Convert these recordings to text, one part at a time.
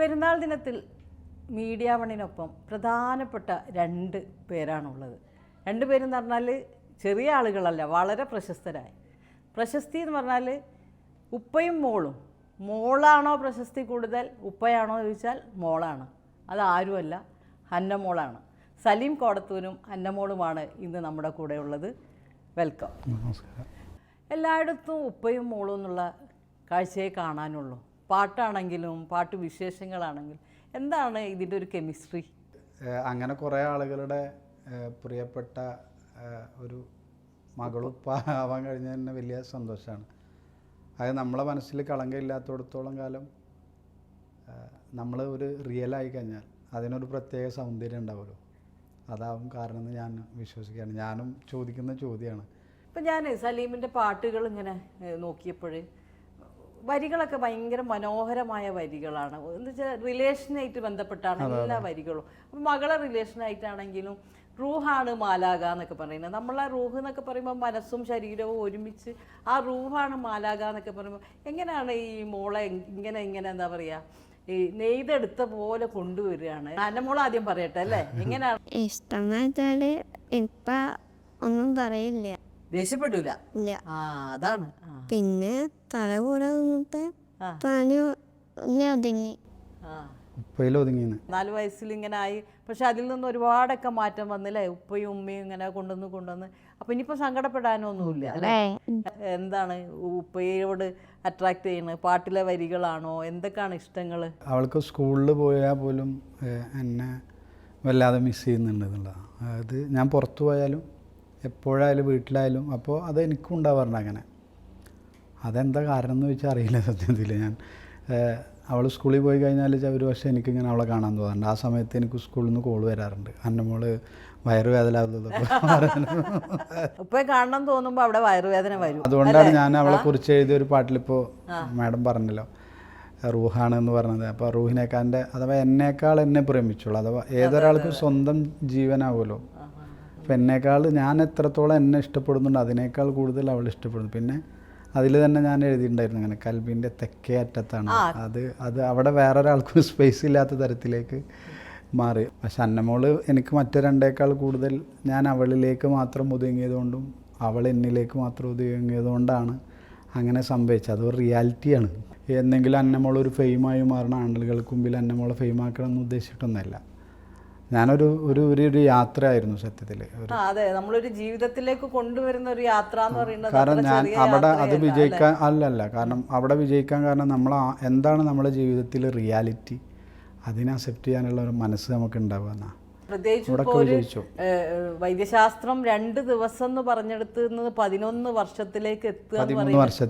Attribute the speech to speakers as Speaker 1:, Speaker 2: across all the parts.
Speaker 1: പെരുന്നാൾ ദിനത്തിൽ മീഡിയ വണ്ണിനൊപ്പം പ്രധാനപ്പെട്ട രണ്ട് പേരാണുള്ളത്. രണ്ട് പേരെന്ന് പറഞ്ഞാൽ ചെറിയ ആളുകളല്ല വളരെ പ്രശസ്തരായ. പ്രശസ്തി എന്ന് പറഞ്ഞാൽ ഉപ്പയും മോളും. മോളാണോ പ്രശസ്തി കൂടുതൽ ഉപ്പയാണോ ചോദിച്ചാൽ മോളാണ്. അതാരുമല്ല അന്നമോളാണ്. സലീം കോടത്തൂരും അന്നമോളുമാണ് ഇന്ന് നമ്മുടെ കൂടെ ഉള്ളത് വെൽക്കം.
Speaker 2: നമസ്കാരം.
Speaker 1: എല്ലായിടത്തും ഉപ്പയും മോളും എന്നുള്ള കാഴ്ചയെ കാണാനുള്ളൂ. പാട്ടാണെങ്കിലും പാട്ട് വിശേഷങ്ങളാണെങ്കിലും എന്താണ് ഇതിന്റെ ഒരു കെമിസ്ട്രി?
Speaker 2: അങ്ങനെ കുറേ ആളുകളുടെ പ്രിയപ്പെട്ട ഒരു മകളുപ്പ ആവാൻ കഴിഞ്ഞ തന്നെ വലിയ സന്തോഷമാണ്. അത് നമ്മളെ മനസ്സിൽ കളങ്കമില്ലാത്തടത്തോളം കാലം നമ്മൾ ഒരു റിയലായി കഴിഞ്ഞാൽ അതിനൊരു പ്രത്യേക സൗന്ദര്യം ഉണ്ടാവുമല്ലോ. അതാവും കാരണം എന്ന് ഞാൻ വിശ്വസിക്കുകയാണ്. ഞാനും ചോദിക്കുന്ന ചോദ്യമാണ്.
Speaker 1: ഇപ്പം ഞാൻ സലീമിന്റെ പാട്ടുകൾ ഇങ്ങനെ നോക്കിയപ്പോൾ വരികളൊക്കെ ഭയങ്കര മനോഹരമായ വരികളാണ്. എന്ന് വെച്ചാൽ റിലേഷനായിട്ട് ബന്ധപ്പെട്ടാണ് എല്ലാ വരികളും. അപ്പം മകളെ റിലേഷനായിട്ടാണെങ്കിലും റൂഹാണ് മാലാക എന്നൊക്കെ പറയുന്നത്. നമ്മളെ റൂഹ് എന്നൊക്കെ പറയുമ്പോൾ മനസ്സും ശരീരവും ഒരുമിച്ച് ആ റൂഹാണ് മാലാക എന്നൊക്കെ പറയുമ്പോൾ എങ്ങനെയാണ് ഈ മോളെ ഇങ്ങനെ ഇങ്ങനെ എന്താ പറയുക ഈ നെയ്തെടുത്ത പോലെ കൊണ്ടുവരികയാണ്. എന്റെ മോൾ ആദ്യം പറയട്ടെ അല്ലേ? എങ്ങനെയാണ്?
Speaker 3: ഇഷ്ടം എന്ന് വെച്ചാൽ ഇപ്പ ഒന്നും പറയില്ല.
Speaker 1: ദേഷ്യപ്പെട്ടില്ല
Speaker 3: ഇല്ല.
Speaker 1: ആ അതാണ്.
Speaker 3: പിന്നെ തല കൂടെ നിന്നിട്ട്
Speaker 1: പനി
Speaker 3: ഇങ്ങനെ ഒതുങ്ങി.
Speaker 1: നാല് വയസ്സിൽ ഇങ്ങനെ ആയി പക്ഷെ അതിൽ നിന്ന് ഒരുപാടൊക്കെ മാറ്റം വന്നില്ലേ? ഉപ്പയും ഉമ്മയും ഇങ്ങനെ കൊണ്ടുവന്ന് കൊണ്ടുവന്ന്. അപ്പൊ ഇനിയിപ്പോ സങ്കടപ്പെടാനൊന്നുമില്ല അല്ലേ? എന്താണ് ഉപ്പയോട് അട്രാക്ട് ചെയ്യുന്നത് പാട്ടിലെ വരികളാണോ? എന്തൊക്കെയാണ് ഇഷ്ടങ്ങൾ
Speaker 2: അവൾക്ക് സ്കൂളിൽ പോയാൽ പോലും എന്നെ വല്ലാതെ മിസ് ചെയ്യുന്നുണ്ട് എന്നുള്ളതാണ് അതായത് ഞാൻ പുറത്തു പോയാലും എപ്പോഴായാലും വീട്ടിലായാലും അപ്പോൾ അത് എനിക്കും ഉണ്ടാവാറുണ്ട് അങ്ങനെ. അതെന്താ കാരണം എന്ന് വെച്ചാൽ അറിയില്ല സത്യത്തിൽ ഞാൻ അവൾ സ്കൂളിൽ പോയി കഴിഞ്ഞാൽ ഒരു പക്ഷേ എനിക്കിങ്ങനെ അവളെ കാണാൻ തോന്നുന്നുണ്ട് ആ സമയത്ത് എനിക്ക് സ്കൂളിൽ നിന്ന് കോൾ വരാറുണ്ട്. കാരണം മോൾ
Speaker 1: ഉപ്പയെ കാണണം തോന്നുമ്പോൾ അവിടെ വയറുവേദന വരും.
Speaker 2: അതുകൊണ്ടാണ് ഞാൻ അവളെ കുറിച്ച് എഴുതിയ ഒരു പാട്ടിലിപ്പോൾ മാഡം പറഞ്ഞല്ലോ. റൂഹാണ് എന്ന് പറഞ്ഞത്. അപ്പോൾ റൂഹിനേക്കാന്റെ അഥവാ എന്നേക്കാൾ എന്നെ പ്രേമിച്ചുള്ളൂ അഥവാ ഏതൊരാൾക്കും സ്വന്തം ജീവനാവുമല്ലോ. അപ്പം എന്നേക്കാൾ ഞാൻ എത്രത്തോളം എന്നെ ഇഷ്ടപ്പെടുന്നുണ്ട് അതിനേക്കാൾ കൂടുതൽ അവൾ ഇഷ്ടപ്പെടുന്നു. പിന്നെ അതിൽ തന്നെ ഞാൻ എഴുതിയിട്ടുണ്ടായിരുന്നു അങ്ങനെ കൽബിന്റെ തെക്കേ അറ്റത്താണ്. അത് അത് അവിടെ വേറൊരാൾക്കും സ്പേസ് ഇല്ലാത്ത തരത്തിലേക്ക് മാറി. പക്ഷെ അന്നമോൾ എനിക്ക് മറ്റു രണ്ടേക്കാൾ കൂടുതൽ ഞാൻ അവളിലേക്ക് മാത്രം ഒതുങ്ങിയതുകൊണ്ടും അവൾ എന്നിലേക്ക് മാത്രം ഒതുങ്ങിയതുകൊണ്ടാണ് അങ്ങനെ സംഭവിച്ചത്. അതൊരു റിയാലിറ്റിയാണ് എന്തെങ്കിലും അന്നമോൾ ഒരു ഫെയിമായി മാറണ ആളുകൾക്ക് മുമ്പിൽ അന്നമോളെ ഫെയിമാക്കണം എന്ന് ഉദ്ദേശിച്ചിട്ടൊന്നുമല്ല. ഞാനൊരു ഒരു ഒരു ഒരു യാത്രയായിരുന്നു സത്യത്തിൽ
Speaker 1: അതെ. നമ്മളൊരു ജീവിതത്തിലേക്ക് കൊണ്ടുവരുന്ന ഒരു യാത്ര എന്ന് പറയുന്നത്
Speaker 2: കാരണം ഞാൻ അവിടെ അത് വിജയിക്കാൻ അല്ലല്ല. കാരണം അവിടെ വിജയിക്കാൻ കാരണം നമ്മൾ എന്താണ് നമ്മുടെ ജീവിതത്തിൽ റിയാലിറ്റി? അതിനെ അക്സെപ്റ്റ് ചെയ്യാനുള്ള ഒരു മനസ്സ് നമുക്ക് ഉണ്ടാവുക എന്നാ.
Speaker 1: പ്രത്യേകിച്ച് വൈദ്യശാസ്ത്രം രണ്ട് ദിവസം എന്ന് പറഞ്ഞെടുത്ത് നിന്ന് പതിനൊന്ന് വർഷത്തിലേക്ക് എത്തുക.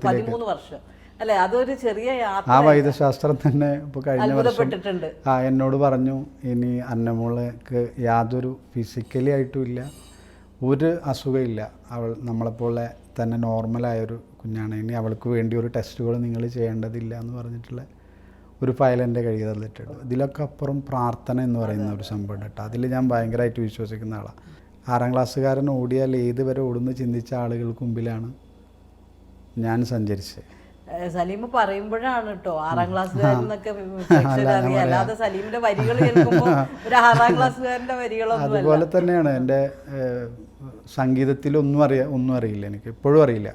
Speaker 2: പതിമൂന്ന്
Speaker 1: വർഷം. അല്ലെ? അതൊരു ചെറിയ
Speaker 2: ആ വൈദ്യശാസ്ത്രം തന്നെ ഇപ്പോൾ കഴിഞ്ഞ വർഷം ആ എന്നോട് പറഞ്ഞു ഇനി അന്നമോൾക്ക് യാതൊരു ഫിസിക്കലി ആയിട്ടും ഇല്ല ഒരു അസുഖമില്ല അവൾ നമ്മളെപ്പോലെ തന്നെ നോർമലായൊരു കുഞ്ഞാണ്. ഇനി അവൾക്ക് വേണ്ടി ഒരു ടെസ്റ്റുകൾ നിങ്ങൾ ചെയ്യേണ്ടതില്ല എന്ന് പറഞ്ഞിട്ടുള്ള ഒരു ഫയൽ എന്റെ കഴുകി തന്നിട്ടുണ്ട്. ഇതിലൊക്കെ അപ്പുറം പ്രാർത്ഥന എന്ന് പറയുന്ന ഒരു സംഭവം കേട്ടോ. അതിൽ ഞാൻ ഭയങ്കരമായിട്ട് വിശ്വസിക്കുന്ന ആളാണ് ആറാം ക്ലാസ്സുകാരൻ ഓടിയാൽ ഏത് വരെ ഓടുന്നു ചിന്തിച്ച ആളുകൾക്ക് മുമ്പിലാണ് ഞാൻ സഞ്ചരിച്ചത്.
Speaker 1: സലീം പറയുമ്പോഴാണ് കേട്ടോ ആറാം അറിയാം അല്ലാതെ സലീമിന്റെ വരികൾ കേൾക്കുമ്പോൾ ഒരു ആറാം ക്ലാസ്സുകാരന്റെ വരികളൊന്നും
Speaker 2: അതുപോലെ തന്നെയാണ് എന്റെ സംഗീതത്തിൽ സംഗീതത്തിലൊന്നും അറിയ ഒന്നും അറിയില്ല എനിക്ക്. എപ്പോഴും അറിയില്ല.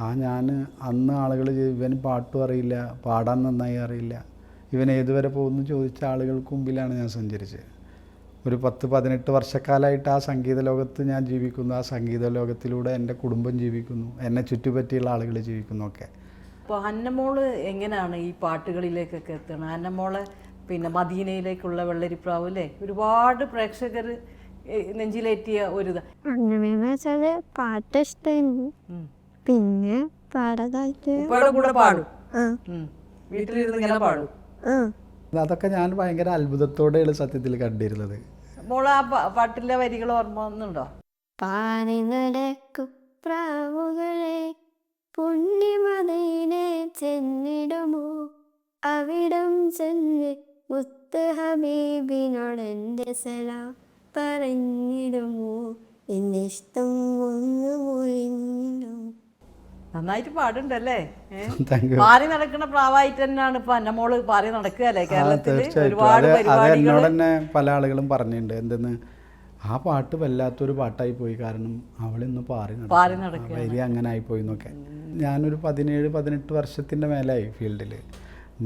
Speaker 2: ആ ഞാൻ അന്ന് ആളുകൾ ഇവന് പാട്ടും അറിയില്ല പാടാൻ നന്നായി അറിയില്ല. ഇവൻ ഏതുവരെ പോകുന്നു ചോദിച്ച ആളുകൾക്ക് മുമ്പിലാണ് ഞാൻ സഞ്ചരിച്ചത്. ഒരു പത്ത് പതിനെട്ട് വർഷക്കാലമായിട്ട് ആ സംഗീത ലോകത്ത് ഞാൻ ജീവിക്കുന്നു. ആ സംഗീത ലോകത്തിലൂടെ എന്റെ കുടുംബം ജീവിക്കുന്നു. എന്നെ ചുറ്റുപറ്റിയുള്ള ആളുകൾ ജീവിക്കുന്നു ഒക്കെ.
Speaker 1: അപ്പോൾ അന്നമോൾ എങ്ങനെയാണ് ഈ പാട്ടുകളിലേക്കൊക്കെ എത്തണം? അന്നമോളെ പിന്നെ മദീനയിലേക്കുള്ള വെള്ളരിപ്രാവ് അല്ലേ ഒരുപാട് പ്രേക്ഷകർ നെഞ്ചിലേറ്റിയ ഒരു
Speaker 3: വെച്ചാൽ പാട്ട് ഇഷ്ടമായിരുന്നു പിന്നെ
Speaker 1: കൂടെ പാടും. വീട്ടിലിരുന്ന് ഇങ്ങനെ പാടും.
Speaker 2: അതൊക്കെ ഞാൻ ഭയങ്കര അത്ഭുതത്തോടെയാണ് സത്യത്തിൽ കണ്ടിരുന്നത്.
Speaker 1: മോൾ ആ പാട്ടിലെ വരികൾ ഓർമ്മ വന്നുണ്ടോ
Speaker 3: പാറി നടക്കും പ്രാവുകളെ പുണ്യമതയിലെ ചെന്നിടുമോ? അവിടം ചെന്ന് മുത്ത് ഹബീബിനോട് എന്റെ സലാം പറഞ്ഞിടുമോ? എന്നിഷ്ടം ഒന്ന് മുറിഞ്ഞിടും
Speaker 1: നന്നായിട്ട് പാടുണ്ടല്ലേ? പാറി നടക്കുന്ന പ്രാവായിട്ട് തന്നെയാണ് ഇപ്പൊ എന്റെ മോൾ പാറി നടക്കുകയല്ലേ അല്ലേ
Speaker 2: കേരളത്തിൽ
Speaker 1: ഒരുപാട് പരിപാടികൾ
Speaker 2: പല ആളുകളും പറഞ്ഞിട്ടുണ്ട്. എന്തെന്ന്? ആ പാട്ട് വല്ലാത്തൊരു പാട്ടായി പോയി. കാരണം അവളിന്ന് പാറി.
Speaker 1: പാറി നടക്കുക
Speaker 2: വരി അങ്ങനെ ആയിപ്പോയി എന്നൊക്കെ. ഞാനൊരു പതിനേഴ് പതിനെട്ട് വർഷത്തിന്റെ മേലായി ഫീൽഡിൽ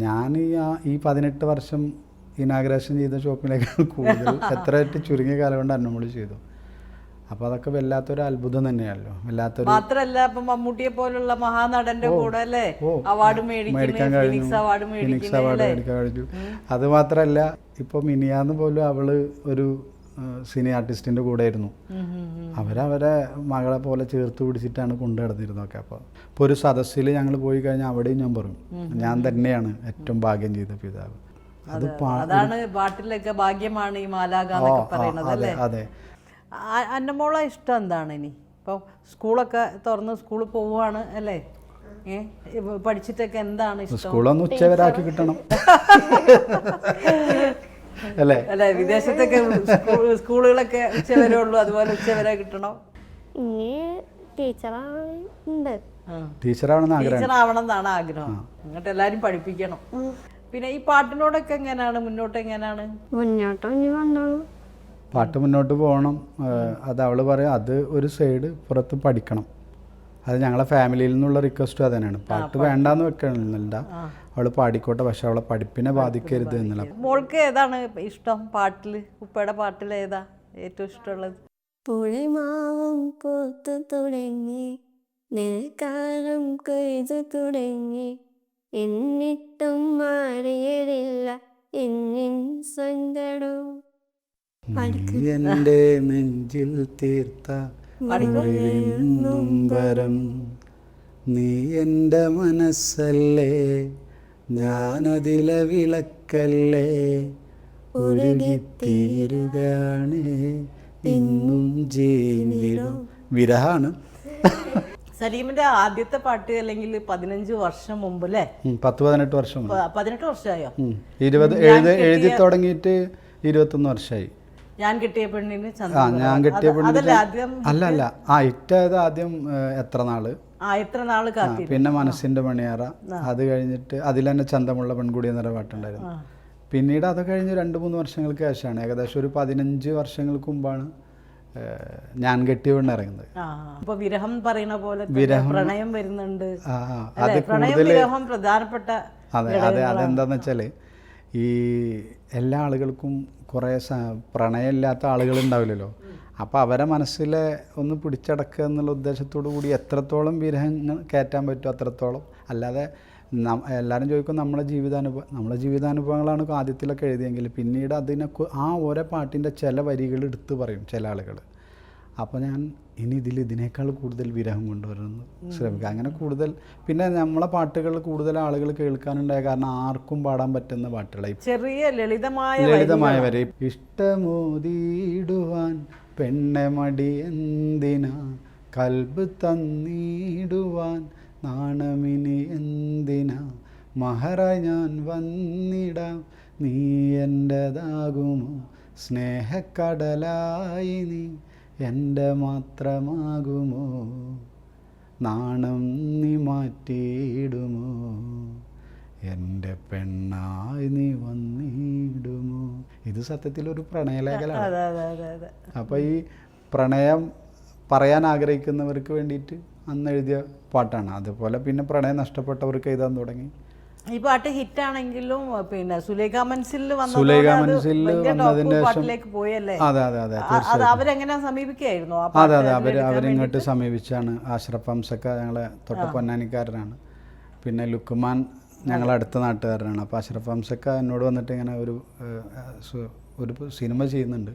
Speaker 2: ഞാൻ ഈ ആ- ഈ പതിനെട്ട് വർഷം ഇനാഗ്രേഷൻ ചെയ്ത ഷോപ്പിനേക്കാൾ കൂടുതൽ എത്ര ചുരുങ്ങിയ കാലം കൊണ്ട് അന്നമൂളി ചെയ്തു. അപ്പോൾ അതൊക്കെ വല്ലാത്തൊരു അത്ഭുതം തന്നെയാണല്ലോ വല്ലാത്തൊരു
Speaker 1: മാത്രല്ല ഇപ്പൊ മമ്മൂട്ടിയെ പോലുള്ള മഹാനടന്റെ കൂടെ അല്ലേ? അവാർഡ്
Speaker 2: മേടിക്കാൻ കഴിഞ്ഞു.
Speaker 1: അവാർഡ്
Speaker 2: മേടിക്കാൻ കഴിഞ്ഞു. അത് മാത്രല്ല ഇപ്പൊ മിനിയാന്ന് പോലും അവൾ ഒരു സിനി ആർട്ടിസ്റ്റിന്റെ കൂടെ ആയിരുന്നു. അവരവരെ മകളെ പോലെ ചേർത്ത് പിടിച്ചിട്ടാണ് കൊണ്ടു നടന്നിരുന്നതൊക്കെ. അപ്പോൾ ഇപ്പോൾ ഒരു സദസ്സിൽ ഞങ്ങൾ പോയി കഴിഞ്ഞാൽ അവിടെയും ഞാൻ പറയും ഞാൻ തന്നെയാണ് ഏറ്റവും ഭാഗ്യം ചെയ്ത പിതാവ്. അത്
Speaker 1: അതാണ് പാട്ടിലൊക്കെ ഭാഗ്യമാണ് ഈ മാലാക പറയുന്നത് അല്ലേ?
Speaker 2: അതെ.
Speaker 1: അന്നമോളെ ഇഷ്ടം എന്താണ് ഇനി? ഇപ്പം സ്കൂളൊക്കെ തുറന്ന് സ്കൂളിൽ പോവുകയാണ് അല്ലേ? പഠിച്ചിട്ടൊക്കെ എന്താണ്
Speaker 2: സ്കൂളൊന്ന് ഉച്ചവരാക്കി കിട്ടണം. അല്ലേ?
Speaker 1: അല്ലെ? വിദേശത്തൊക്കെ സ്കൂളുകളൊക്കെ ഉച്ചവരെ ഉള്ളൂ അതുപോലെ ഉച്ചവരെ കിട്ടണം.
Speaker 3: ഇനി ടീച്ചറുണ്ട്
Speaker 2: ടീച്ചറാവണമെന്ന് ആഗ്രഹം?
Speaker 1: ടീച്ചർ എന്നാണ് ആഗ്രഹം. എന്നിട്ട് എല്ലാരും പഠിപ്പിക്കണം. പിന്നെ ഈ പാട്ടിനോടൊക്കെ എങ്ങനെയാണ്? മുന്നോട്ട് എങ്ങനെയാണ്?
Speaker 3: മുന്നോട്ട് ഇനി വന്നോളൂ.
Speaker 2: പാട്ട് മുന്നോട്ട് പോകണം. അത് അവൾ പറയും അത് ഒരു സൈഡ് പുറത്ത് പഠിക്കണം. അത് ഞങ്ങളെ ഫാമിലിയിൽ നിന്നുള്ള റിക്വസ്റ്റും അത് തന്നെയാണ് പാട്ട് വേണ്ടാന്ന് വെക്കണില്ല. അവൾ പാടിക്കോട്ടെ പക്ഷെ അവളെ പഠിപ്പിനെ ബാധിക്കരുത് എന്നുള്ള.
Speaker 1: മോൾക്ക് ഏതാണ് ഇഷ്ടം? പാട്ടിൽ ഉപ്പയുടെ പാട്ടിൽ ഏതാ ഏറ്റവും ഇഷ്ടമുള്ളത്?
Speaker 3: പുളിമാവും പൂത്തു തുടങ്ങി നെൽക്കാലം കൊയ്തു തുടങ്ങി. എന്നിട്ടും മാറിയതില്ല എന്നിൻ സങ്കടവും.
Speaker 2: നീ എന്റെ നെഞ്ചിൽ തീർത്ത നൊമ്പരം നീ എന്റെ മനസ്സല്ലേ ഞാനതിലെ വിളക്കല്ലേ. ഉരുകിത്തീരുകയാണ് ഇന്നും ജീവിതം. വിരഹാണ്.
Speaker 1: സലീമിന്റെ ആദ്യത്തെ പാട്ട് അല്ലെങ്കിൽ പതിനഞ്ച് വർഷം മുമ്പ് അല്ലേ?
Speaker 2: പത്ത് പതിനെട്ട് വർഷം
Speaker 1: പതിനെട്ട് വർഷമായോ.
Speaker 2: ഇരുപത് എഴുതി തുടങ്ങിയിട്ട് ഇരുപത്തൊന്ന് വർഷമായി.
Speaker 1: ഞാൻ കിട്ടിയ പെണ്ണിന്
Speaker 2: ആ ഞാൻ കെട്ടിയ പെണ്ണിന് അല്ല അല്ല. ആ ഇട്ടത് ആദ്യം എത്ര നാൾ?
Speaker 1: ആ എത്ര നാൾ
Speaker 2: പിന്നെ മനസ്സിന്റെ മണിയറ അത് കഴിഞ്ഞിട്ട് അതിൽ തന്നെ ചന്തമുള്ള പെൺകുടി എന്നൊരു പാട്ടുണ്ടായിരുന്നു. പിന്നീട് അത് കഴിഞ്ഞ് രണ്ട് മൂന്ന് വർഷങ്ങൾക്ക് ശേഷമാണ്. ഏകദേശം ഒരു പതിനഞ്ച് വർഷങ്ങൾക്ക് മുമ്പാണ് ഞാൻ കെട്ടിയ പെണ്ണ് ഇറങ്ങുന്നത്.
Speaker 1: അപ്പൊ വിരഹം പറയുന്ന പോലെ പ്രണയം വരുന്നുണ്ട്.
Speaker 2: അത് കൂടുതൽ
Speaker 1: പ്രധാനപ്പെട്ട
Speaker 2: അതെ അതെ. അതെന്താന്ന് വെച്ചാൽ ഈ എല്ലാ ആളുകൾക്കും കുറേ പ്രണയമില്ലാത്ത ആളുകൾ ഉണ്ടാവില്ലല്ലോ അപ്പോൾ അവരെ മനസ്സിലെ ഒന്ന് പിടിച്ചടക്കുക എന്നുള്ള ഉദ്ദേശത്തോടു കൂടി എത്രത്തോളം വിരഹങ്ങൾ കയറ്റാൻ പറ്റുമോ അത്രത്തോളം. അല്ലാതെ എല്ലാവരും ചോദിക്കും നമ്മുടെ ജീവിതാനുഭവം നമ്മുടെ ജീവിതാനുഭവങ്ങളാണ് ആദ്യത്തിലൊക്കെ എഴുതിയെങ്കിൽ പിന്നീട് അതിനെ ആ ഓരോ പാട്ടിന്റെ ചില വരികൾ എടുത്ത് പറയും ചില ആളുകൾ. അപ്പോൾ ഞാൻ ഇനി ഇതിൽ ഇതിനേക്കാൾ കൂടുതൽ വിരഹം കൊണ്ടുവരുന്നു. ശ്രമിക്കുക. അങ്ങനെ കൂടുതൽ പിന്നെ നമ്മളെ പാട്ടുകൾ കൂടുതൽ ആളുകൾ കേൾക്കാനുണ്ടായ കാരണം ആർക്കും പാടാൻ പറ്റുന്ന പാട്ടുകളായി
Speaker 1: ചെറിയ ലളിതമായ
Speaker 2: ലളിതമായ വരെ. ഇഷ്ടമോതിടുവാൻ പെണ്ണെ മടി എന്തിനാ? കൽബ് തന്നിടുവാൻ നാണമിനി എന്തിനാ? മഹറായി ഞാൻ വന്നിടാം നീ എന്റെതാകുമോ സ്നേഹക്കടലായി നീ എന്റെ മാത്രമാകുമോ? നാണം നീ മാറ്റിയിടുമോ? എന്റെ പെണ്ണായി നീ വന്നിടുമോ? ഇത് സത്യത്തിൽ ഒരു പ്രണയലേഖലാണ് അപ്പോൾ ഈ പ്രണയം പറയാൻ ആഗ്രഹിക്കുന്നവർക്ക് വേണ്ടിയിട്ട് അന്ന് എഴുതിയ പാട്ടാണ്. അതുപോലെ പിന്നെ പ്രണയം നഷ്ടപ്പെട്ടവർക്ക് എഴുതാൻ തുടങ്ങി.
Speaker 1: ഈ പാട്ട് ഹിറ്റ് ആണെങ്കിലും പിന്നെ സുലേഖ മനസ്സിൽ
Speaker 2: സുലേഖ വന്നതിന്
Speaker 1: പാട്ടിലേക്ക് പോയല്ലേ?
Speaker 2: അതെ അതെ അതെ
Speaker 1: അത് അവരെങ്ങനെ സമീപിക്കുകയായിരുന്നു?
Speaker 2: അതെ അതെ അവർ അവരിങ്ങോട്ട് സമീപിച്ചാണ് ആശ്രഫ് ഹംസക്ക ഞങ്ങളെ തൊട്ട പൊന്നാനിക്കാരനാണ്. പിന്നെ ലുക്കുമാൻ ഞങ്ങളെ അടുത്ത നാട്ടുകാരനാണ്. അപ്പോൾ അഷ്റഫ് ഹംസക്ക എന്നോട് വന്നിട്ട് ഇങ്ങനെ ഒരു ഒരു സിനിമ ചെയ്യുന്നുണ്ട്.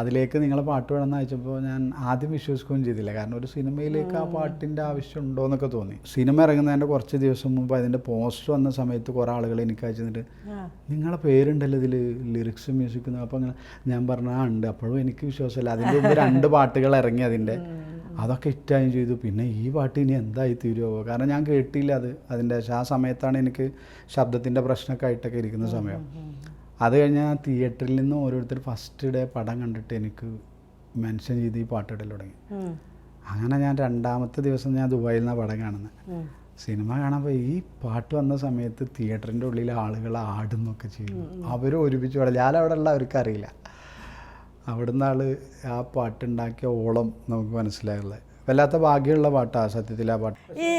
Speaker 2: അതിലേക്ക് നിങ്ങളെ പാട്ട് വേണമെന്ന് അയച്ചപ്പോൾ ഞാൻ ആദ്യം വിശ്വസിക്കുകയും ചെയ്തില്ല. കാരണം ഒരു സിനിമയിലേക്ക് ആ പാട്ടിന്റെ ആവശ്യം ഉണ്ടോ എന്നൊക്കെ തോന്നി. സിനിമ ഇറങ്ങുന്നതിന്റെ കുറച്ച് ദിവസം മുമ്പ് അതിന്റെ പോസ്റ്റ് വന്ന സമയത്ത് കുറേ ആളുകൾ എനിക്ക് അയച്ചിട്ട് നിങ്ങളെ പേരുണ്ടല്ലോ ഇതിൽ ലിറിക്സ് മ്യൂസിക് അപ്പോൾ അങ്ങനെ ഞാൻ പറഞ്ഞു ആ ഉണ്ട്. അപ്പോഴും എനിക്ക് വിശ്വാസമില്ല. അതിന്റെ മുമ്പ് രണ്ട് പാട്ടുകൾ ഇറങ്ങി അതിന്റെ അതൊക്കെ ഹിറ്റായും ചെയ്തു. പിന്നെ ഈ പാട്ട് ഇനി എന്തായി തീരുമോ കാരണം ഞാൻ കേട്ടില്ല അത്. അതിന്റെ ആ സമയത്താണ് എനിക്ക് ശബ്ദത്തിന്റെ പ്രശ്നമൊക്കെ ആയിട്ടൊക്കെ ഇരിക്കുന്ന സമയം. അത് കഴിഞ്ഞ് ഞാൻ തിയേറ്ററിൽ നിന്ന് ഓരോരുത്തർ ഫസ്റ്റ് ഡേ പടം കണ്ടിട്ട് എനിക്ക് മെൻഷൻ ചെയ്ത് ഈ പാട്ടിടൽ തുടങ്ങി. അങ്ങനെ ഞാൻ രണ്ടാമത്തെ ദിവസം ഞാൻ ദുബായിൽ നിന്നാണ് പടം കാണുന്നത് സിനിമ കാണുമ്പോൾ ഈ പാട്ട് വന്ന സമയത്ത് തിയേറ്ററിന്റെ ഉള്ളിൽ ആളുകൾ ആടുന്നൊക്കെ ചെയ്യും. അവർ ഒരുമിച്ച് പാടും. ഞാൻ അവിടെ ഉള്ള അവർക്ക് അറിയില്ല. അവിടുന്ന് ആൾ ആ പാട്ടുണ്ടാക്കിയ ഓളം നമുക്ക് മനസ്സിലായുള്ളത് വല്ലാത്ത ഭാഗ്യമുള്ള പാട്ടാണ് സത്യത്തിൽ ആ പാട്ട്.
Speaker 1: ഈ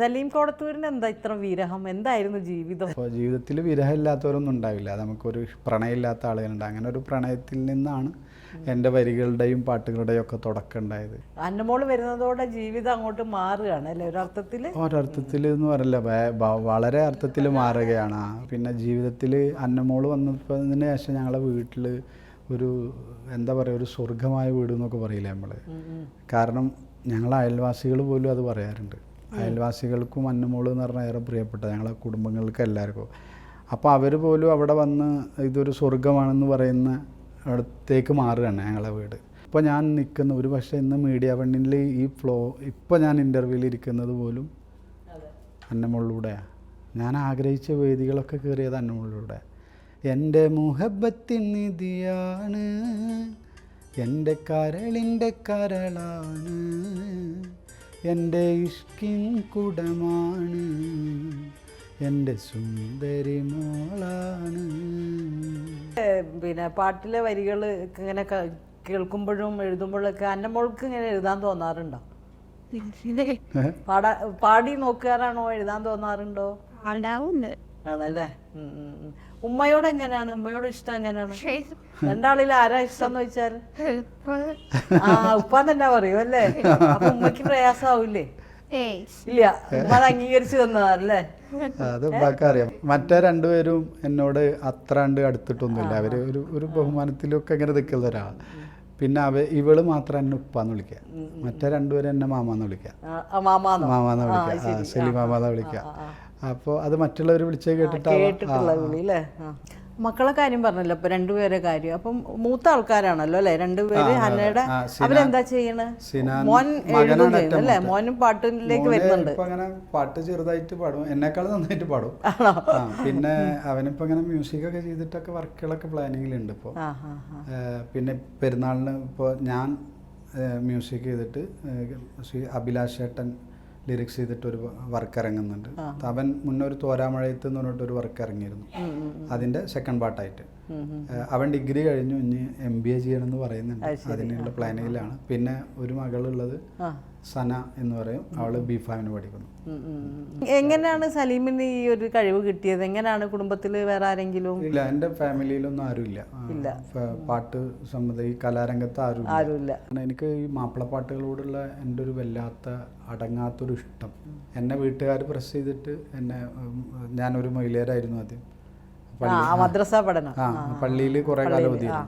Speaker 1: സലീം കോടത്തൂരിന് എന്താ ഇത്ര വിരഹം? എന്തായിരുന്നു ജീവിതം?
Speaker 2: അപ്പോൾ ജീവിതത്തിൽ വിരഹമില്ലാത്തവരൊന്നും ഉണ്ടാവില്ല. നമുക്കൊരു പ്രണയമില്ലാത്ത ആളുകളുണ്ട്. അങ്ങനെ ഒരു പ്രണയത്തിൽ നിന്നാണ് എന്റെ വരികളുടെയും പാട്ടുകളുടെയും ഒക്കെ തുടക്കം ഉണ്ടായത്.
Speaker 1: അന്നമോൾ വരുന്നതോടെ ജീവിതം അങ്ങോട്ട് മാറുകയാണ് അല്ലേ? ഒരർത്ഥത്തിൽ
Speaker 2: ഒരർത്ഥത്തിൽ എന്ന് പറയില്ല. വളരെ അർത്ഥത്തിൽ മാറുകയാണ്. പിന്നെ ജീവിതത്തിൽ അന്നമോൾ വന്നതിന് ശേഷം ഞങ്ങളെ വീട്ടിൽ ഒരു എന്താ പറയുക ഒരു സ്വർഗമായ വീട് എന്നൊക്കെ പറയില്ലേ നമ്മൾ കാരണം ഞങ്ങൾ അയൽവാസികൾ പോലും അത് പറയാറുണ്ട്. അയൽവാസികൾക്കും അന്നമോൾ എന്ന് പറഞ്ഞാൽ ഏറെ പ്രിയപ്പെട്ട ഞങ്ങളെ കുടുംബങ്ങൾക്ക് എല്ലാവർക്കും. അപ്പോൾ അവർ പോലും അവിടെ വന്ന് ഇതൊരു സ്വർഗമാണെന്ന് പറയുന്ന അടുത്തേക്ക് മാറുകയാണ് ഞങ്ങളെ വീട്. ഇപ്പോൾ ഞാൻ നിൽക്കുന്ന ഒരു പക്ഷേ ഇന്ന് മീഡിയ വണ്ണിൽ ഈ ഫ്ലോ ഇപ്പോൾ ഞാൻ ഇന്റർവ്യൂവിൽ ഇരിക്കുന്നത് പോലും അന്നമുള്ളിലൂടെയാണ് ഞാൻ ആഗ്രഹിച്ച വേദികളൊക്കെ കയറിയത് അന്നമുള്ളിലൂടെ എന്റെ മുഹബത്തിൻ നിധിയാണ്. എന്റെ കരളിന്റെ കരളാണ് എന്റെ ഇഷ്കിൻ കുടമാണ് എന്റെ സുന്ദരി മോളാണ്.
Speaker 1: പിന്നെ പാട്ടിലെ വരികൾ ഇങ്ങനെ കേൾക്കുമ്പോഴും എഴുതുമ്പോഴൊക്കെ അന്നമോൾക്ക് ഇങ്ങനെ എഴുതാൻ തോന്നാറുണ്ടോ? പാടാ പാടി നോക്കാറാണോ എഴുതാൻ തോന്നാറുണ്ടോ? ആണല്ലേ. ഉമ്മയോട് എങ്ങനെയാണ്? ഉമ്മയോട് ഇഷ്ടം എങ്ങനെയാണ്? രണ്ടാളിൽ ആരാ ഇഷ്ടം എന്ന് വെച്ചാൽ ആ ഉപ്പാൻ തന്നെ പറയൂ അല്ലേ? അപ്പൊ ഉമ്മക്ക് പ്രയാസാവൂലേ
Speaker 3: ഏയ്.
Speaker 1: ഇല്ല ഉമ്മ അത് അംഗീകരിച്ചു തന്നതല്ലേ
Speaker 2: അത് ഉപ്പാക്ക് അറിയാം. മറ്റേ രണ്ടുപേരും എന്നോട് അത്രണ്ട് അടുത്തിട്ടൊന്നുമില്ല. അവർ ഒരു ഒരു ബഹുമാനത്തിലൊക്കെ ഇങ്ങനെ നിൽക്കുന്ന ഒരാൾ പിന്നെ അവ ഇവൾ മാത്രം എന്നെ ഉപ്പാന്ന് വിളിക്കുക. മറ്റേ രണ്ടുപേരും എന്നെ മാമാന്ന് വിളിക്കുക.
Speaker 1: മാമാന്നോ.
Speaker 2: വിളിക്കുക.
Speaker 1: ശരി.
Speaker 2: സെലി മാമാന്ന് വിളിക്കുക. അപ്പോൾ അത് മറ്റുള്ളവർ വിളിച്ചേ
Speaker 1: കേട്ടിട്ടുള്ള. മക്കളെ കാര്യം പറഞ്ഞല്ലോ ഇപ്പൊ രണ്ടുപേരെ കാര്യം. അപ്പം മൂത്ത ആൾക്കാരാണല്ലോ അല്ലെ രണ്ടുപേര്
Speaker 2: ഹനയുടെ
Speaker 1: അവരെന്താ ചെയ്യണേ? മോൻ അല്ലേ മോനും പാട്ടിലേക്ക് വരുന്നുണ്ട്.
Speaker 2: ഇപ്പൊ അങ്ങനെ പാട്ട് ചെറുതായിട്ട് പാടും. എന്നെക്കാൾ നന്നായിട്ട് പാടും. പിന്നെ അവനിപ്പോ ഇങ്ങനെ മ്യൂസിക് ഒക്കെ ചെയ്തിട്ടൊക്കെ വർക്കുകളൊക്കെ പ്ലാനിങ്ങിലുണ്ട്
Speaker 1: ആ
Speaker 2: പിന്നെ പെരുന്നാളിന് ഇപ്പോൾ ഞാൻ മ്യൂസിക് ചെയ്തിട്ട് അഭിലാഷേട്ടൻ അഭിലാഷ് ലിറിക്സ് ചെയ്തിട്ട് ഒരു വർക്ക് ഇറങ്ങുന്നുണ്ട്. അവൻ മുന്നേ ഒരു തോരാമഴയത്ത് എന്ന് പറഞ്ഞിട്ട് ഒരു വർക്ക് ഇറങ്ങിയിരുന്നു. അതിന്റെ സെക്കൻഡ് പാർട്ടായിട്ട്. അവൻ ഡിഗ്രി കഴിഞ്ഞു ഇനി എം ബി എ ചെയ്യണമെന്ന് പറയുന്നുണ്ട്. അതിനുള്ള പ്ലാനിങ്ങിലാണ് പിന്നെ ഒരു മകളുള്ളത്. സന എന്ന് പറയും. അവൾ ബി ഫാമിന് പഠിക്കുന്നു.
Speaker 1: എങ്ങനെയാണ് സലീമിന് ഈ ഒരു കഴിവ് കിട്ടിയത്? എങ്ങനെയാണ് കുടുംബത്തിൽ വേറെ ആരെങ്കിലും?
Speaker 2: ഇല്ല എന്റെ ഫാമിലിയിലൊന്നും ആരുമില്ല. പാട്ട് സംബന്ധ ഈ കലാരംഗത്ത് ആരുമില്ല.
Speaker 1: ആരുമില്ല.
Speaker 2: എനിക്ക് ഈ മാപ്പിളപ്പാട്ടുകളോടുള്ള എന്റെ ഒരു വല്ലാത്ത അടങ്ങാത്തൊരു ഇഷ്ടം. എന്നെ വീട്ടുകാർ പ്രസ് ചെയ്തിട്ട് എന്നെ ഞാനൊരു മൊയിലേരായിരുന്നു ആദ്യം.
Speaker 1: ആ മദ്രസ പഠനം.
Speaker 2: ആ പള്ളിയിൽ കുറേ കാലം ഓതിയിരുന്നു.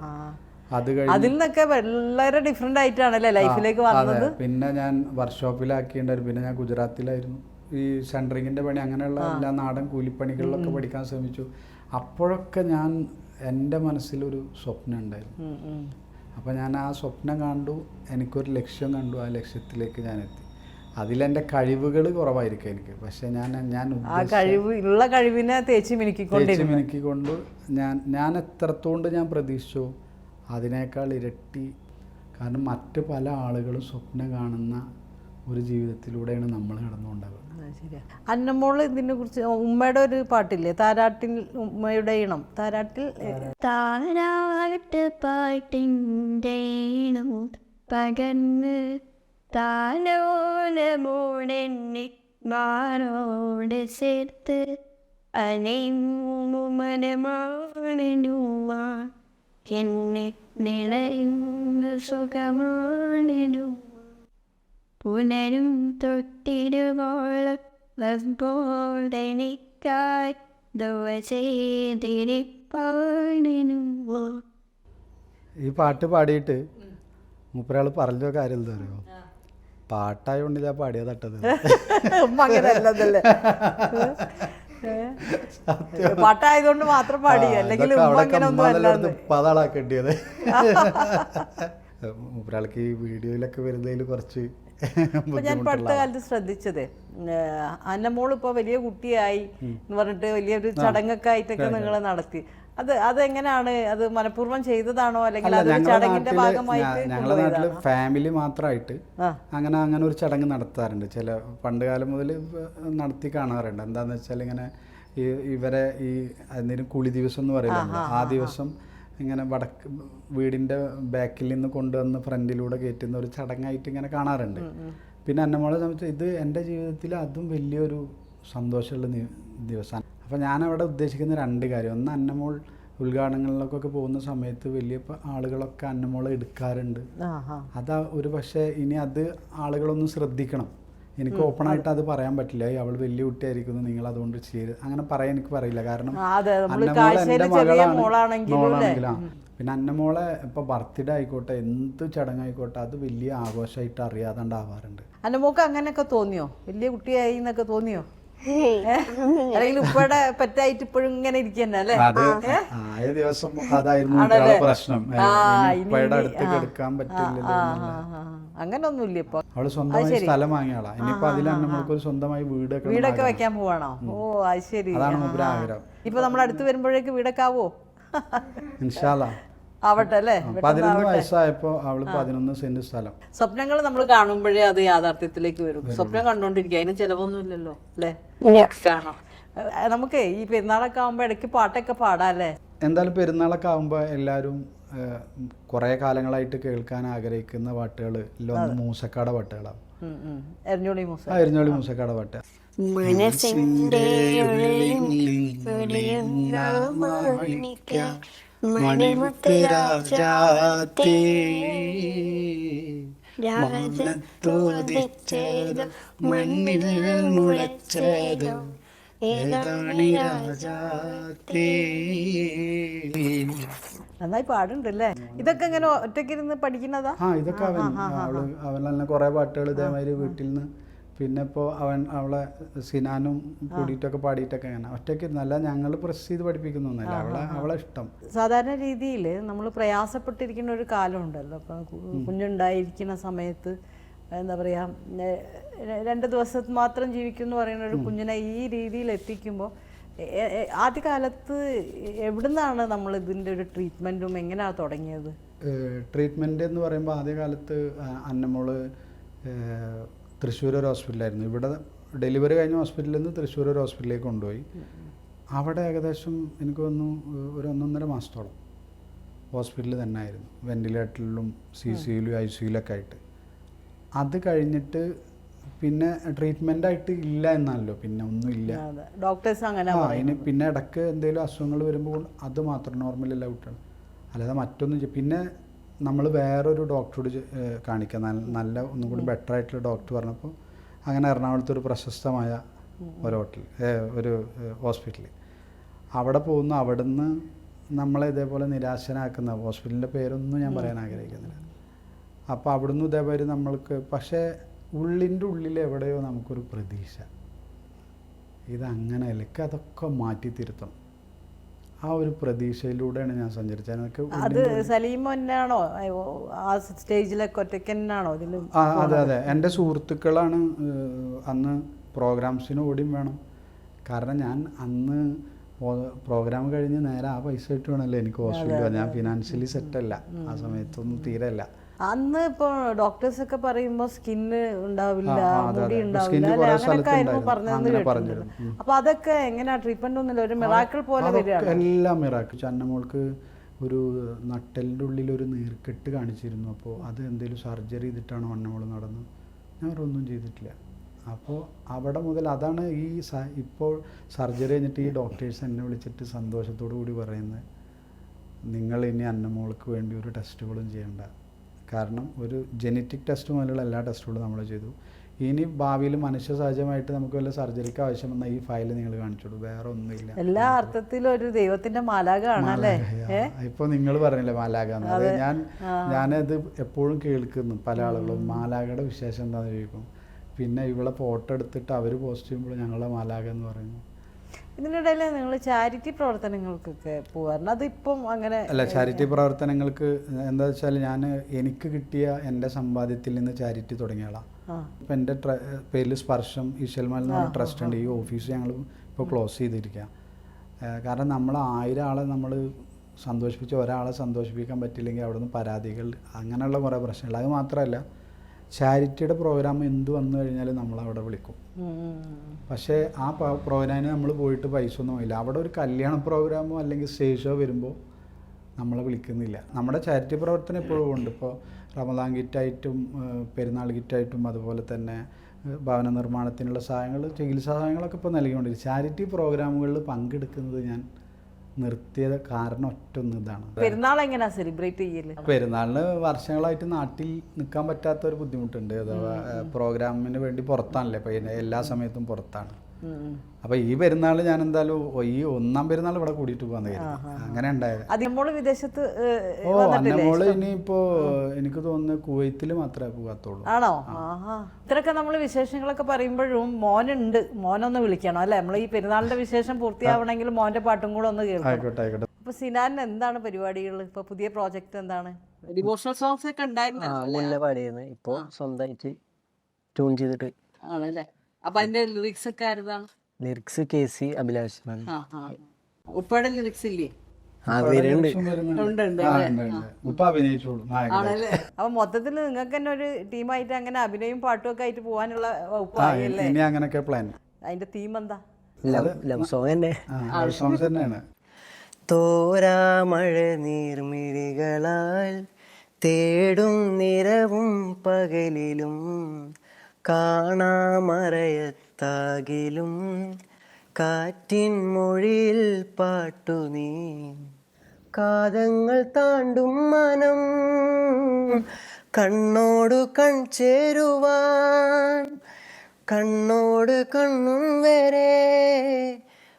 Speaker 2: അത്
Speaker 1: അതിൽ നിന്നൊക്കെ വളരെ ഡിഫറെന്റ് ആയിട്ടാണല്ലേ ലൈഫിലേക്ക് വന്നത്?
Speaker 2: പിന്നെ ഞാൻ വർക്ക്ഷോപ്പിലാക്കിയിട്ടുണ്ടായിരുന്നു പിന്നെ ഞാൻ ഗുജറാത്തിലായിരുന്നു. ഈ സെൻട്രിങ്ങിന്റെ പണി അങ്ങനെയുള്ള എല്ലാ നാടൻ കൂലിപ്പണികളിലൊക്കെ പഠിക്കാൻ ശ്രമിച്ചു. അപ്പോഴൊക്കെ ഞാൻ എന്റെ മനസ്സിലൊരു സ്വപ്നം ഉണ്ടായിരുന്നു. അപ്പോൾ ഞാൻ ആ സ്വപ്നം കണ്ടു. എനിക്കൊരു ലക്ഷ്യം കണ്ടു. ആ ലക്ഷ്യത്തിലേക്ക് ഞാൻ എത്തി. അതിലെന്റെ കഴിവുകൾ കുറവായിരിക്കും എനിക്ക്. പക്ഷെ ഞാൻ ഞാൻ
Speaker 1: ആ കഴിവ് ഉള്ള കഴിവിനെ തേച്ച് മിനുക്കിക്കൊണ്ട്
Speaker 2: ഞാൻ ഞാൻ എത്രത്തോണ്ട് ഞാൻ പ്രതീക്ഷിച്ചു അതിനേക്കാൾ ഇരട്ടി. കാരണം മറ്റ് പല ആളുകളും സ്വപ്നം കാണുന്ന ഒരു ജീവിതത്തിലൂടെയാണ് നമ്മൾ കടന്നുകൊണ്ടാകുന്നത്
Speaker 1: അന്നമോൾ ഇതിനെ കുറിച്ച് ഉമ്മയുടെ ഒരു പാട്ടില്ലേ? താരാട്ടിൽ ഉമ്മയുടെ ഇണം താരാട്ടിൽ താരാട്ട്
Speaker 3: താരാട്ട് പാട്ടിന്റെയും പകർന്ന് താലോലമോടെന്നെ മാറോട് ചേർത്ത് അനേ അനേമനമാണനുമ എന്നെ നിളയുന്ന സുഖമാണനുമ പുനരും തൊട്ടിടുവോളം വസ്ബോധനിക്കായി ദുവചേതിരിപ്പാണിനുവോ
Speaker 2: ഈ പാട്ട് പാടിയിട്ട് മുപ്പരാൾ പറഞ്ഞ കാര്യം എന്താ അറിയോ? പാട്ടായോണ്ട് ഞാൻ പാടിയതട്ടത്
Speaker 1: അങ്ങനെ അല്ലതല്ലേ പാട്ടായതുകൊണ്ട് മാത്രം പാടി. അല്ലെങ്കിൽ
Speaker 2: പതാളാക്കേണ്ടിയത്. ഒരാൾക്ക് ഈ വീഡിയോയിലൊക്കെ വരുന്നതിൽ കുറച്ച്
Speaker 1: ഞാൻ പഠിത്ത അടുത്ത കാലത്ത് ശ്രദ്ധിച്ചത് അന്നമോൾ ഇപ്പൊ വലിയ കുട്ടിയായി എന്ന് പറഞ്ഞിട്ട് വലിയൊരു ചടങ്ങൊക്കെ ആയിട്ടൊക്കെ നിങ്ങൾ നടത്തി. അത് അതെങ്ങനെയാണ് അത് മനഃപൂർവം ചെയ്തതാണോ? അല്ലെങ്കിൽ ചടങ്ങിന്റെ ഭാഗമായിട്ട്
Speaker 2: ഞങ്ങളുടെ
Speaker 1: നാട്ടിൽ
Speaker 2: ഫാമിലി മാത്രമായിട്ട് അങ്ങനെ അങ്ങനെ ഒരു ചടങ്ങ് നടത്താറുണ്ട്. ചില പണ്ട് കാലം മുതൽ നടത്തി കാണാറുണ്ട്. എന്താന്ന് വെച്ചാൽ ഇങ്ങനെ ഈ ഇവരെ ഈ എന്തെങ്കിലും കുളി ദിവസം എന്ന് പറയുന്നത് ആ ദിവസം ഇങ്ങനെ വടക്ക് വീടിന്റെ ബാക്കിൽ നിന്ന് കൊണ്ടുവന്ന് ഫ്രണ്ടിലൂടെ കയറ്റുന്ന ഒരു ചടങ്ങായിട്ട് ഇങ്ങനെ കാണാറുണ്ട്. പിന്നെ അന്നമോളെ സംബന്ധിച്ച് ഇത് എന്റെ ജീവിതത്തിൽ അതും വലിയൊരു സന്തോഷമുള്ള ദിവസമാണ് അപ്പോൾ ഞാനവിടെ ഉദ്ദേശിക്കുന്ന രണ്ട് കാര്യം. ഒന്ന് അന്നമോൾ ഉദ്ഘാടനങ്ങളിലൊക്കെ പോകുന്ന സമയത്ത് വലിയ ആളുകളൊക്കെ അന്നമോൾ എടുക്കാറുണ്ട്. അത് ഒരു പക്ഷേ ഇനി അത് ആളുകളൊന്നും ശ്രദ്ധിക്കണം. എനിക്ക് ഓപ്പൺ ആയിട്ട് അത് പറയാൻ പറ്റില്ല. അവൾ വലിയ കുട്ടിയായിരിക്കുന്നു നിങ്ങൾ അതുകൊണ്ട് ചെയ്ത് അങ്ങനെ പറയാൻ എനിക്ക് പറയില്ല. കാരണം.
Speaker 1: മോളാണെങ്കിലും?
Speaker 2: പിന്നെ അന്നമോളെ ഇപ്പൊ ബർത്ത്ഡേ ആയിക്കോട്ടെ എന്ത് ചടങ്ങായിക്കോട്ടെ അത് വലിയ ആഘോഷമായിട്ട് അറിയാതെ
Speaker 1: ഉണ്ടാവാറുണ്ട് അന്നമോക്ക് അങ്ങനെയൊക്കെ തോന്നിയോ? വലിയ കുട്ടിയായി എന്നൊക്കെ തോന്നിയോ? അല്ലെങ്കിൽ ഉപ്പയുടെ പറ്റായിട്ട് ഇപ്പോഴും ഇങ്ങനെ ഇരിക്കന്നെ അല്ലേ?
Speaker 2: ആയ ദിവസം അതായിരുന്നു? പ്രശ്നം. ഉപ്പയുടെ
Speaker 1: ഇനി-
Speaker 2: എടുക്കാൻ
Speaker 1: ആ. അങ്ങനൊന്നുമില്ല ഇപ്പൊ.
Speaker 2: അവൾ സ്വന്തമായി സ്ഥലം വാങ്ങിയാളാ ഇനിയിപ്പോ അതിലാണ് നമ്മൾക്ക് ഒരു സ്വന്തമായി വീടൊക്കെ
Speaker 1: വീടൊക്കെ വെക്കാൻ പോവാണോ? ഓ അത് ശരി.
Speaker 2: അതാണ് ആഗ്രഹം.
Speaker 1: ഇപ്പൊ നമ്മൾ അടുത്ത് വരുമ്പോഴേക്ക് വീടൊക്കെ ആവോ?
Speaker 2: ഇൻഷാല്ലാ
Speaker 1: ആവട്ടെ അല്ലേ?
Speaker 2: പതിനൊന്ന് വയസ്സായപ്പോ അവൾ പതിനൊന്ന് സെന്റ് സ്ഥലം.
Speaker 1: സ്വപ്നങ്ങൾ നമ്മൾ കാണുമ്പോഴേ അത് യാഥാർത്ഥ്യത്തിലേക്ക് വരും. സ്വപ്നം കണ്ടോണ്ടിരിക്കുക. അതിന് ചെലവൊന്നുമില്ലല്ലോ അല്ലേ? കാണാം നമുക്ക് ഈ പെരുന്നാളൊക്കെ ആവുമ്പോ ഇടയ്ക്ക് പാട്ടൊക്കെ പാടാം അല്ലേ?
Speaker 2: എന്തായാലും പെരുന്നാളൊക്കെ ആകുമ്പോൾ എല്ലാവരും കുറേ കാലങ്ങളായിട്ട് കേൾക്കാൻ ആഗ്രഹിക്കുന്ന പാട്ടുകൾ ഒന്ന് മൂസക്കാട പാട്ടുകളാണ്
Speaker 1: മൂസ.
Speaker 2: എരിഞ്ഞോളി മൂസക്കാട പാട്ട്.
Speaker 3: മനസ്സിന്റെ ഉള്ളിൽ മാണിക്ക മണിമുത്ത് മണ്ണിൽ മുളച്ചതോ ഏതാണ് രാജാത്തേ
Speaker 1: നന്നായി പാടുണ്ടല്ലേ? ഇതൊക്കെ ഇങ്ങനെ ഒറ്റയ്ക്കിരുന്ന് പഠിക്കുന്നതാ?
Speaker 2: ആ ഇതൊക്കെ അവൻ അവൻ തന്നെ കുറേ പാട്ടുകൾ ഇതേമാതിരി വീട്ടിൽ നിന്ന് പിന്നെ ഇപ്പോൾ അവൻ അവളെ സിനാനും കൂടിയിട്ടൊക്കെ പാടിയിട്ടൊക്കെ അങ്ങനെ ഒറ്റയ്ക്ക് നല്ല ഞങ്ങൾ പ്രസ് ചെയ്ത് പഠിപ്പിക്കുന്നൊന്നുമല്ല. അവളെ അവളെ ഇഷ്ടം.
Speaker 1: സാധാരണ രീതിയിൽ നമ്മൾ പ്രയാസപ്പെട്ടിരിക്കുന്ന ഒരു കാലമുണ്ടല്ലോ. അപ്പം കുഞ്ഞുണ്ടായിരിക്കുന്ന സമയത്ത് എന്താ പറയുക രണ്ട് ദിവസം മാത്രം ജീവിക്കും എന്ന് പറയുന്ന ഒരു കുഞ്ഞിനെ ഈ രീതിയിൽ എത്തിക്കുമ്പോൾ ആദ്യകാലത്ത് എവിടുന്നാണ് നമ്മൾ ഇതിന്റെ ഒരു ട്രീറ്റ്മെന്റും എങ്ങനെയാണ് തുടങ്ങിയത്?
Speaker 2: ട്രീറ്റ്മെന്റ് എന്ന് പറയുമ്പോൾ ആദ്യകാലത്ത് ഏഹ്, തൃശ്ശൂർ ഒരു ഹോസ്പിറ്റലായിരുന്നു. ഇവിടെ ഡെലിവറി കഴിഞ്ഞ ഹോസ്പിറ്റലിൽ നിന്ന് തൃശ്ശൂർ ഒരു ഹോസ്പിറ്റലിലേക്ക് കൊണ്ടുപോയി. അവിടെ ഏകദേശം എനിക്ക് വന്നു ഒരു ഒന്നൊന്നര മാസത്തോളം ഹോസ്പിറ്റലിൽ തന്നെ ആയിരുന്നു വെന്റിലേറ്ററിലും സി സിയിലും ഐ സിയിലൊക്കെ ആയിട്ട്. അത് കഴിഞ്ഞിട്ട് പിന്നെ ട്രീറ്റ്മെന്റ് ആയിട്ട് ഇല്ല എന്നാണല്ലോ പിന്നെ ഒന്നും
Speaker 1: ഇല്ല. ഡോക്ടേഴ്സ് അങ്ങനെ
Speaker 2: ആ ഇനി പിന്നെ ഇടയ്ക്ക് എന്തെങ്കിലും അസുഖങ്ങൾ വരുമ്പോൾ അത് മാത്രം നോർമലല്ല കുട്ടികൾ അല്ലാതെ മറ്റൊന്നും പിന്നെ നമ്മൾ വേറൊരു ഡോക്ടറോട് കാണിക്കുക നല്ല നല്ല ഒന്നും കൂടി ബെറ്റർ ആയിട്ടുള്ള ഡോക്ടർ പറഞ്ഞപ്പോൾ അങ്ങനെ എറണാകുളത്ത് ഒരു പ്രശസ്തമായ ഒരു ഹോട്ടൽ ഒരു ഹോസ്പിറ്റൽ അവിടെ പോകുന്നു. അവിടുന്ന് നമ്മളെ ഇതേപോലെ നിരാശനാക്കുന്ന ഹോസ്പിറ്റലിന്റെ പേരൊന്നും ഞാൻ പറയാൻ ആഗ്രഹിക്കുന്നില്ല. അപ്പോൾ അവിടുന്ന് ഇതേപോലെ നമ്മൾക്ക് പക്ഷേ ഉള്ളിന്റെ ഉള്ളിൽ എവിടെയോ നമുക്കൊരു പ്രതീക്ഷ. ഇതങ്ങനെ അതൊക്കെ മാറ്റി തിരുത്തണം ആ ഒരു പ്രതീക്ഷയിലൂടെയാണ് ഞാൻ സഞ്ചരിച്ചത്. എനിക്ക്
Speaker 1: അത് സലീമോന്നാണോ ആ സ്റ്റേജിലൊക്കെ ഒറ്റയ്ക്ക് തന്നെയാണോ
Speaker 2: അതെ അതെ. എന്റെ സുഹൃത്തുക്കളാണ് അന്ന് പ്രോഗ്രാംസിന് ഓടിയും വേണം. കാരണം ഞാൻ അന്ന് പ്രോഗ്രാം കഴിഞ്ഞ് നേരെ ആ പൈസ ഇട്ട് വേണമല്ലോ എനിക്ക് ഹോസ്പിറ്റലിൽ ഞാൻ ഫിനാൻഷ്യലി സെറ്റല്ല. ആ സമയത്തൊന്നും തീരെയല്ല.
Speaker 1: അന്ന് ഇപ്പൊ ഡോക്ടേഴ്സ് ഒക്കെ പറയുമ്പോ സ്കിന്ന് ഉണ്ടാവില്ല മുടി ഉണ്ടാവില്ല. അങ്ങനെയൊക്കെ ആയിരുന്നു പറഞ്ഞതെന്ന്
Speaker 2: അങ്ങനെ
Speaker 1: കേട്ടിട്ടുണ്ട്. അപ്പൊ അതൊക്കെ എങ്ങനെയാ ട്രീറ്റ്മെന്റ് ഒന്നുമില്ല? ഒരു മിറാക്കിൾ പോലെ വരികയാണ്.
Speaker 2: എല്ലാം മിറാക്കിൾ ചന്നമോൾക്ക് ഒരു നട്ടലിന്റെ ഉള്ളിൽ ഒരു നീർക്കെട്ട് കാണിച്ചിരുന്നു. അപ്പോൾ അത് എന്തെങ്കിലും സർജറി ചെയ്തിട്ടാണ് വണ്ണമോൾ നടന്നത്? ഞാൻ വേറെ ഒന്നും ചെയ്തിട്ടില്ല. അപ്പോൾ അവിടെ മുതൽ അതാണ് ഈ സ- ഇപ്പോൾ സർജറി കഴിഞ്ഞിട്ട് ഈ ഡോക്ടേഴ്സ് എന്നെ വിളിച്ചിട്ട് സന്തോഷത്തോടു കൂടി പറയുന്നത് നിങ്ങൾ ഇനി അന്നമോൾക്ക് വേണ്ടി ഒരു ടെസ്റ്റുകളും ചെയ്യണ്ട. കാരണം ഒരു ജനറ്റിക് ടെസ്റ്റ് മുതലുള്ള എല്ലാ ടെസ്റ്റുകളും നമ്മൾ ചെയ്തു. ഇനി ഭാവിയിൽ മനുഷ്യ സഹജമായിട്ട് നമുക്ക് വല്ല സർജറിക്ക് ആവശ്യം വന്ന ഈ ഫയൽ നിങ്ങൾ കാണിച്ചോളൂ. വേറെ ഒന്നുമില്ല.
Speaker 1: എല്ലാ അർത്ഥത്തിലും ഒരു ദൈവത്തിന്റെ മാലാകാണ് അല്ലേ? ഏ?
Speaker 2: ഇപ്പൊ നിങ്ങൾ പറഞ്ഞില്ലേ മാലാക. അത്. ഞാൻ ഞാനത് എപ്പോഴും കേൾക്കുന്നു പല ആളുകളും. മാലാകയുടെ വിശേഷം എന്താണെന്ന് ചോദിക്കും. പിന്നെ ഇവിടെ ഫോട്ടോ എടുത്തിട്ട് അവർ പോസ്റ്റ് ചെയ്യുമ്പോൾ ഞങ്ങളുടെ മാലാക എന്ന് പറയുന്നു.
Speaker 1: ഇതിനിടയിൽ നിങ്ങൾ ചാരിറ്റി പ്രവർത്തനങ്ങൾക്കൊക്കെ പോകാറുണ്ട് അതിപ്പം അങ്ങനെ
Speaker 2: അല്ല ചാരിറ്റി പ്രവർത്തനങ്ങൾക്ക് എന്താ വെച്ചാൽ ഞാൻ എനിക്ക് കിട്ടിയ എന്റെ സമ്പാദ്യത്തിൽ നിന്ന് ചാരിറ്റി
Speaker 1: തുടങ്ങിയാളാണ്
Speaker 2: ഇപ്പം എന്റെ ട്ര- പേരിൽ സ്പർശം ഈശ്വൽമാൽ എന്ന് പറഞ്ഞ ട്രസ്റ്റ് ഉണ്ട്. ഈ ഓഫീസ് ഞങ്ങൾ ഇപ്പോൾ ക്ലോസ് ചെയ്തിരിക്കുക കാരണം നമ്മൾ ആയിരം ആളെ നമ്മൾ സന്തോഷിപ്പിച്ച് ഒരാളെ സന്തോഷിപ്പിക്കാൻ പറ്റില്ലെങ്കിൽ അവിടുന്ന് പരാതികൾ അങ്ങനെയുള്ള കുറേ പ്രശ്നങ്ങൾ. അത് മാത്രമല്ല ചാരിറ്റിയുടെ പ്രോഗ്രാം എന്ത് വന്നു കഴിഞ്ഞാലും നമ്മൾ അവിടെ വിളിക്കും. പക്ഷേ ആ പ്രോഗ്രാമിന് നമ്മൾ പോയിട്ട് പൈസ ഒന്നും ഇല്ല അവിടെ ഒരു കല്യാണ പ്രോഗ്രാമോ അല്ലെങ്കിൽ സ്റ്റേജ് ഷോ വരുമ്പോൾ നമ്മളെ വിളിക്കുന്നില്ല. നമ്മുടെ ചാരിറ്റി പ്രവർത്തനം എപ്പോഴും ഉണ്ട്. ഇപ്പോൾ റമദാൻ കിറ്റായിട്ടും പെരുന്നാൾ കിറ്റായിട്ടും അതുപോലെ തന്നെ ഭവന നിർമ്മാണത്തിനുള്ള സഹായങ്ങൾ ചികിത്സാ സഹായങ്ങളൊക്കെ ഇപ്പോൾ നൽകിക്കൊണ്ടിരിക്കും ചാരിറ്റി പ്രോഗ്രാമുകളിൽ പങ്കെടുക്കുന്നത് ഞാൻ നിർത്തിയത് കാരണം ഒറ്റ ഒന്ന് ഇതാണ്.
Speaker 1: പെരുന്നാൾ എങ്ങനെയാ സെലിബ്രേറ്റ് ചെയ്യൽ?
Speaker 2: പെരുന്നാളിന് വർഷങ്ങളായിട്ട് നാട്ടിൽ നിൽക്കാൻ പറ്റാത്ത ഒരു ബുദ്ധിമുട്ടുണ്ട്. അഥവാ പ്രോഗ്രാമിന് വേണ്ടി പുറത്താണല്ലേ? എല്ലാ സമയത്തും പുറത്താണ്.
Speaker 1: ഉം.
Speaker 2: അപ്പോൾ ഈ പെരുന്നാൾ ഞാൻ എന്തായാലും ഈ ഒന്നാം പെരുന്നാൾ ഇവിടെ കൂടിയിട്ട് പോകാന്ന് കരുതി. അങ്ങനെ ഉണ്ടായത്. ഓ അന്നമോൾ ഇനിയിപ്പോ എനിക്ക് തോന്നുന്നു കുവൈത്തിൽ മാത്രമേ പോകാത്തുള്ളൂ
Speaker 1: ആണോ? ആഹാ. ഇത്രയൊക്കെ നമ്മൾ വിശേഷങ്ങളൊക്കെ പറയുമ്പോഴും മോനുണ്ട്. മോനൊന്ന് വിളിക്കണം അല്ലെ? നമ്മൾ ഈ പെരുന്നാളിന്റെ വിശേഷം പൂർത്തിയാവണമെങ്കിൽ മോന്റെ പാട്ടും കൂടെ ഒന്ന് കേൾക്കണം.
Speaker 2: ആയിക്കോട്ടെ ആയിക്കോട്ടെ.
Speaker 1: അപ്പൊ സിനാൻ എന്താണ് പരിപാടികൾ ഇപ്പൊ പുതിയ പ്രോജക്റ്റ് എന്താണ്? ഡിവോഷണൽ സോങ്സ് ഒക്കെ ഉണ്ടായിരുന്നു
Speaker 4: മുന്നേ പാടിയിരുന്നു ഇപ്പൊ സ്വന്തമായിട്ട് ട്യൂൺ ചെയ്തിട്ട്.
Speaker 1: ആണല്ലേ? അപ്പൊ അതിന്റെ ലിറിക്സ് ഒക്കെ ആരുതാണ്?
Speaker 4: ലിറിക്സ് കെ സി
Speaker 1: അഭിലാഷ് ഉപ്പയുടെ ലിറിക്സ് ഇല്ലേ?
Speaker 4: ആ വരുന്നുണ്ട്
Speaker 1: ഉണ്ട്. ഉണ്ട്
Speaker 2: ആ, ഉണ്ട്, ഉണ്ട്. ഉപ്പ അഭിനയിച്ചോളൂ നായകൻ.
Speaker 1: ആണല്ലേ? അപ്പൊ മൊത്തത്തിൽ നിങ്ങൾക്ക് തന്നെ ഒരു ടീമായിട്ട് അങ്ങനെ അഭിനയം പാട്ടും ഒക്കെ ആയിട്ട് പോകാനുള്ള
Speaker 2: ആ
Speaker 1: അല്ലേ?
Speaker 2: ഇനി അങ്ങനെയൊക്കെ പ്ലാൻ
Speaker 1: അതിന്റെ തീം എന്താ?
Speaker 4: ലവ് ലവ് സോങ് തന്നെ.
Speaker 2: ആ സോങ്സ് തന്നെയാണ്.
Speaker 4: തോരാമഴ നീർമിഴികളാൽ തേടും നിരവും പകലിലും കാണാമറയത്താകിലും കാറ്റിൻ മൊഴിയിൽ പാട്ടു നീ. കാതങ്ങൾ താണ്ടും മനം കണ്ണോടു കൺ ചേരുവാൻ കണ്ണോട് കണ്ണും വരെ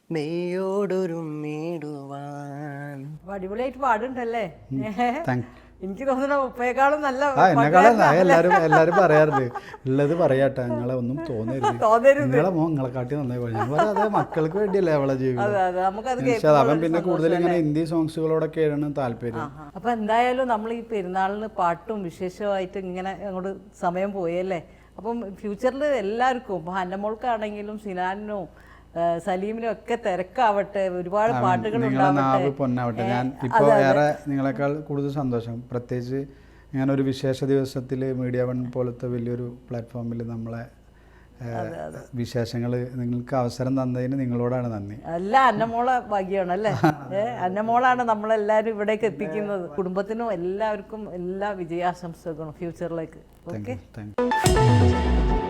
Speaker 4: മെയ്യോടൊരു
Speaker 1: മീടുവാൻ അടിപൊളിയായിട്ട് പാടുണ്ടല്ലേ എനിക്ക് തോന്നുന്നു ഉപ്പയെക്കാളും നല്ല
Speaker 2: ആ എന്നെക്കാളും എല്ലാരും എല്ലാരും പറയാറുണ്ട്. ഉള്ളത് പറയാട്ടെ ഞങ്ങളെ ഒന്നും തോന്നരുത്. നിങ്ങളെ മോ നിങ്ങളെ കാട്ടി നന്നായി പറഞ്ഞു അതെ മക്കൾക്ക് വേണ്ടിയല്ലേ അവളെ ജീവിതം. അവൻ പിന്നെ കൂടുതൽ ഇങ്ങനെ ഹിന്ദി സോങ്സുകളോടൊക്കെയാണ് താല്പര്യം.
Speaker 1: അപ്പൊ എന്തായാലും നമ്മൾ ഈ പെരുന്നാളിന് പാട്ടും വിശേഷമായിട്ട് ഇങ്ങനെ അങ്ങോട്ട് സമയം പോയല്ലേ? അപ്പം ഫ്യൂച്ചറിൽ എല്ലാവർക്കും ഇപ്പൊ ഹന്നമോൾക്കാണെങ്കിലും സലീമിനും ഒക്കെ തിരക്കാവട്ടെ ഒരുപാട് പാട്ടുകൾ
Speaker 2: നാവ് പൊന്നാവട്ടെ. ഞാൻ ഇപ്പോൾ ഏറെ നിങ്ങളെക്കാൾ കൂടുതൽ സന്തോഷം. പ്രത്യേകിച്ച് ഞാൻ ഒരു വിശേഷ ദിവസത്തിൽ മീഡിയ വൺ പോലത്തെ വലിയൊരു പ്ലാറ്റ്ഫോമിൽ നമ്മളെ വിശേഷങ്ങൾ നിങ്ങൾക്ക് അവസരം തന്നതിന് നിങ്ങളോടാണ് നന്ദി.
Speaker 1: അല്ല അന്നമോളെ ഭാഗ്യമാണ് അല്ലേ അന്നമോളാണ് നമ്മളെല്ലാവരും ഇവിടേക്ക് എത്തിക്കുന്നത്. കുടുംബത്തിനും എല്ലാവർക്കും എല്ലാ വിജയാശംസകളും ഫ്യൂച്ചറിലേക്ക്. ഓക്കെ?
Speaker 2: Thank you